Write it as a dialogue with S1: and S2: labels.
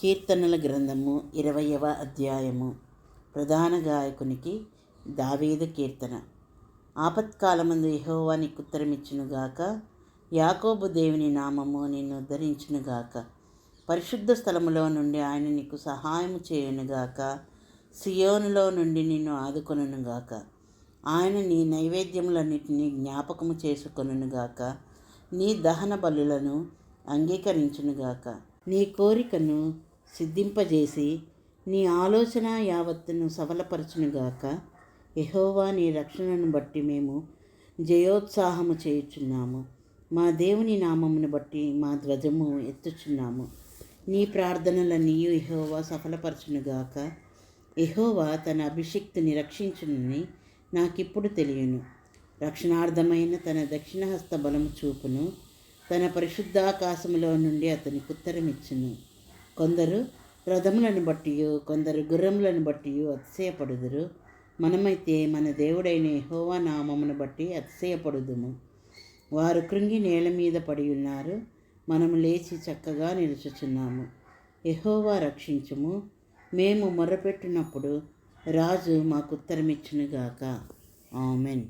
S1: కీర్తనల గ్రంథము ఇరవయవ అధ్యాయము. ప్రధాన గాయకునికి దావీదు కీర్తన. ఆపత్కాలమందు యహోవా నీకు ఉత్తరమిచ్చునుగాక యాకోబు దేవుని నామము నిన్ను ఉద్ధరించునుగాక పరిశుద్ధ స్థలములో నుండి ఆయన నీకు సహాయము చేయునుగాక సియోనులో నుండి నిన్ను ఆదుకొనుగాక ఆయన నీ నైవేద్యములన్నిటినీ జ్ఞాపకము చేసుకొనుగాక నీ దహన బలులను అంగీకరించునుగాక. నీ కోరికను సిద్ధింపజేసి నీ ఆలోచన యావత్తును సఫలపరచునుగాక. యహోవా నీ రక్షణను బట్టి మేము జయోత్సాహము చేయుచున్నాము. మా దేవుని నామమును బట్టి మా ధ్వజము ఎత్తుచున్నాము. నీ ప్రార్థనలన్నీ యహోవా సఫలపరచునుగాక. యహోవా తన అభిషిక్తుని రక్షించునని నాకిప్పుడు తెలియను. రక్షణార్థమైన తన దక్షిణహస్త బలము చూపును తన పరిశుద్ధాకాశములో నుండి అతనికి ఉత్తరమిచ్చును. కొందరు రథములను బట్టి కొందరు గుర్రములను బట్టి అతిశయపడుదురు. మనమైతే మన దేవుడైన యెహోవా నామమును బట్టి అతిశయపడుదుము. వారు కృంగి నేల మీద పడి ఉన్నారు. మనము లేచి చక్కగా నిలుచుచున్నాము. ఎహోవా రక్షించుము. మేము మొర్రపెట్టినప్పుడు రాజు మాకు ఉత్తరమిచ్చునుగాక. ఆమెన్.